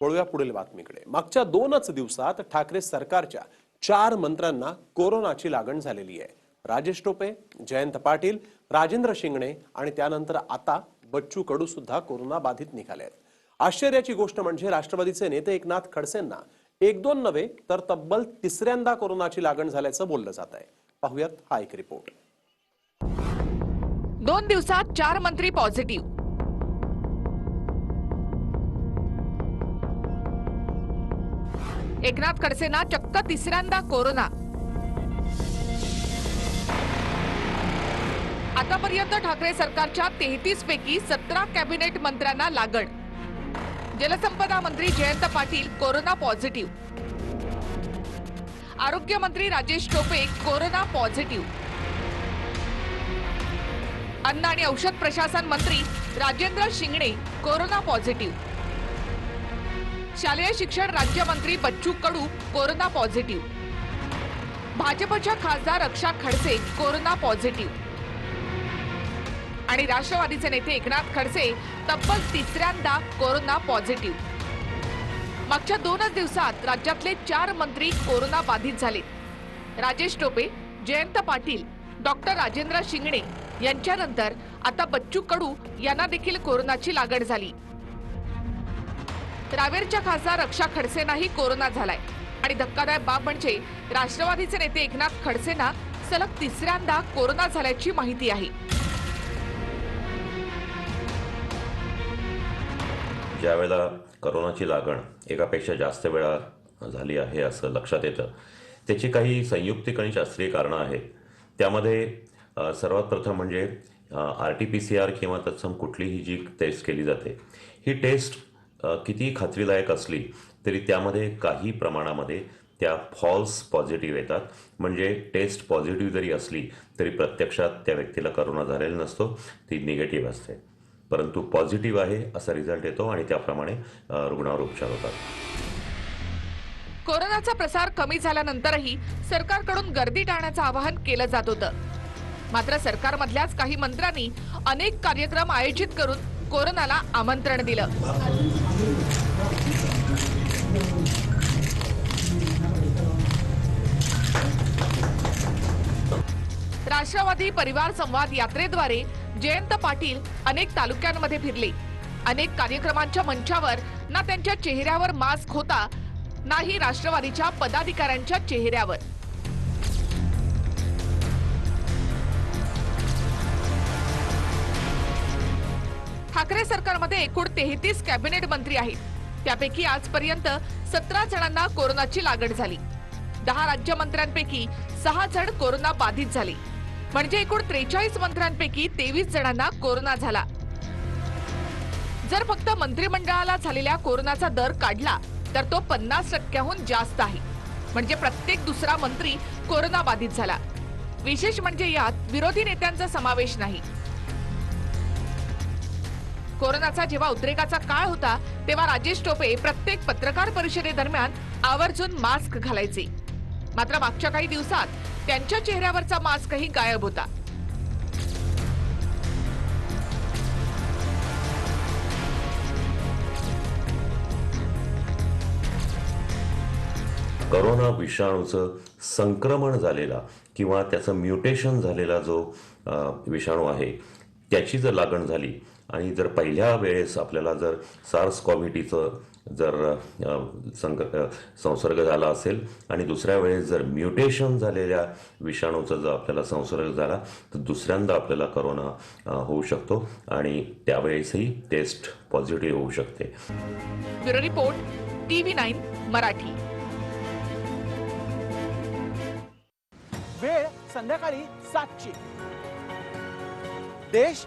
वळूया पुढील बातमीकडे. मागच्या दोनच दिवसात ठाकरे सरकारच्या चार मंत्र्यांना कोरोनाची लागण झालेली आहे. राजेश टोपे जयंत पाटील राजेंद्र शिंगणे आणि त्यानंतर आता बच्चू कडू सुद्धा कोरोना बाधित निघाले आहेत. आश्चर्याची गोष्ट म्हणजे राष्ट्रवादीचे नेते एकनाथ खडसेंना एक दोन नव्हे तर तब्बल तिसऱ्यांदा कोरोनाची लागण झाल्याचं बोललं जात आहे. पाहुयात हा एक रिपोर्ट दोन दिवसात चार मंत्री पॉझिटिव्ह एकनाथ खडसेंना चक्क तिसऱ्यांदा कोरोना. आतापर्यंत ठाकरे सरकारच्या तेहतीस पैकी सतरा कॅबिनेट मंत्र्यांना लागण. जलसंपदा मंत्री जयंत पाटील कोरोना पॉझिटिव्ह. आरोग्य मंत्री राजेश टोपे कोरोना पॉझिटिव्ह. अन्न आणि औषध प्रशासन मंत्री राजेंद्र शिंगणे कोरोना पॉझिटिव्ह. शालेय शिक्षण राज्यमंत्री बच्चू कडू कोरोना पॉझिटिव्ह. भाजपच्या खासदार रक्षा खडसे कोरोना पॉझिटिव्ह. आणि राष्ट्रवादीचे नेते एकनाथ खडसे तब्बल तिसऱ्यांदा कोरोना पॉझिटिव्ह. मागच्या दोनच दिवसात राज्यातले चार मंत्री कोरोना बाधित झाले. राजेश टोपे जयंत पाटील डॉक्टर राजेंद्र शिंगणे यांच्यानंतर आता बच्चू कडू यांना देखील कोरोनाची लागण झाली. रावेरच्या खासदार रक्षा खडसेंनाही कोरोना झालाय. आणि धक्कादायक बाब म्हणजे राष्ट्रवादीचे नेते एकनाथ खडसेंना सलग तिसऱ्यांदा कोरोना झाल्याची माहिती आहे. ज्यावेळेला करोनाची लागण एकापेक्षा जास्त वेळा झाली आहे असं लक्षात येतं त्याची काही संयुक्तिक आणि शास्त्रीय कारणं आहेत. त्यामध्ये सर्वात प्रथम म्हणजे R T P C R किंवा तत्सम कुठलीही जी टेस्ट केली जाते ही टेस्ट किती कितीही खात्रीलायक असली तरी त्यामध्ये काही प्रमाणामध्ये त्या फॉल्स पॉझिटिव्ह येतात. म्हणजे टेस्ट पॉझिटिव्ह जरी असली तरी प्रत्यक्षात त्या व्यक्तीला करोना झालेला नसतो ती निगेटिव्ह असते. परंतु पॉझिटिव्ह आहे असा रिझल्ट येतो आणि त्याप्रमाणे रुग्णावर उपचार होतात. कोरोनाचा प्रसार कमी झाल्यानंतरही सरकारकडून गर्दी टाळण्याचं आवाहन केलं जात होतं. मात्र सरकारमधल्याच काही मंत्र्यांनी अनेक कार्यक्रम आयोजित करून कोरोनाला आमंत्रण दिलं. राष्ट्रवादी परिवार संवाद यात्रेद्वारे जयंत पाटील अनेक तालुक्यांमध्ये फिरले. अनेक कार्यक्रमांच्या मंचावर ना त्यांच्या चेहऱ्यावर मास्क होता नाही राष्ट्रवादीच्या पदाधिकाऱ्यांच्या चेहऱ्यावर. ठाकरे सरकारमध्ये एकूण तेहतीस कॅबिनेट मंत्री आहेत. त्यापैकी आजपर्यंत सतरा जणांना कोरोनाची लागण झाली. दहा राज्यमंत्र्यांपैकी सहा जण कोरोना बाधित झाले. म्हणजे एकूण त्रेचाळीस मंत्र्यांपैकी तेवीस जणांना कोरोना झाला. जर फक्त मंत्रिमंडळाला झालेल्या कोरोनाचा दर काढला तर तो पन्नास टक्क्याहून जास्त आहे. म्हणजे प्रत्येक दुसरा मंत्री कोरोना बाधित झाला. विशेष म्हणजे यात विरोधी नेत्यांचा समावेश नाही. कोरोनाचा जेव्हा उद्रेकाचा काळ होता तेव्हा राजेश टोपे प्रत्येक पत्रकार परिषदेदरम्यान आवर्जून मास्क घालायचे. मात्र मागच्या काही दिवसात त्यांच्या चेहऱ्यावरचा मास्कही गायब होता. करोना विषाणूचं संक्रमण झालेला किंवा त्याचं म्युटेशन झालेला जो विषाणू आहे त्याची जर लागण झाली आणि जर पहिल्या वेळेस आपल्याला जर सार्स कॉव्हिटीचं जर संक संसर्ग झाला असेल आणि दुसऱ्या वेळेस जर म्युटेशन झालेल्या विषाणूचा जर आपल्याला संसर्ग झाला तर दुसऱ्यांदा आपल्याला करोना होऊ शकतो आणि त्यावेळेसही टेस्ट पॉझिटिव्ह होऊ शकते. Bureau report TV nine Marathi. वेळ संध्याकाळी सातची. देश